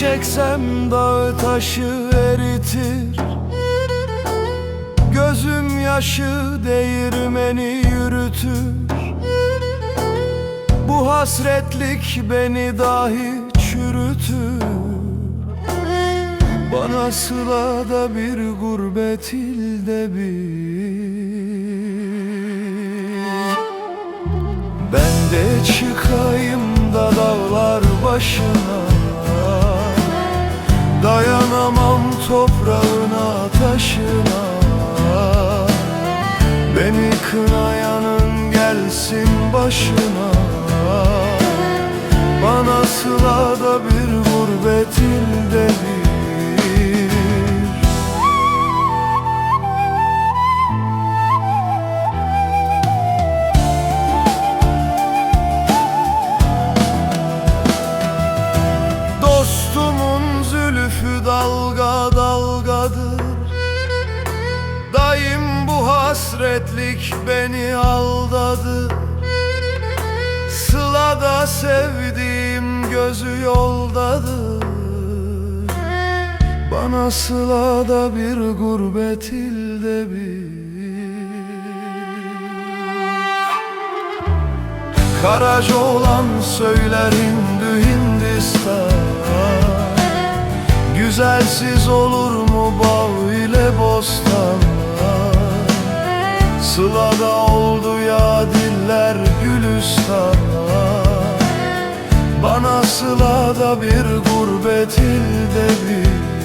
desem dağı taşı eritir. Gözüm yaşı değirmeni yürütür. Bu hasretlik beni dahi çürütür. Bana sılada bir gurbet ilde bir. Ben de çıkayım da dağlar başına Dayanamam toprağına taşına. Beni kınayanın gelsin başına. Bana sılada bir gurbet ilde bir zülfü dalga dalgadır. Daim bu hasretlik beni aldadı. Sılada sevdiğim gözü yoldadır. Bana sılada bir gurbet ilde bir. Karaca olan söyler Hindü Hindistan Güzelsiz olur mu bağ ile bostan Sılada oldu ya diller gülistan Bana sılada bir gurbet ilde bir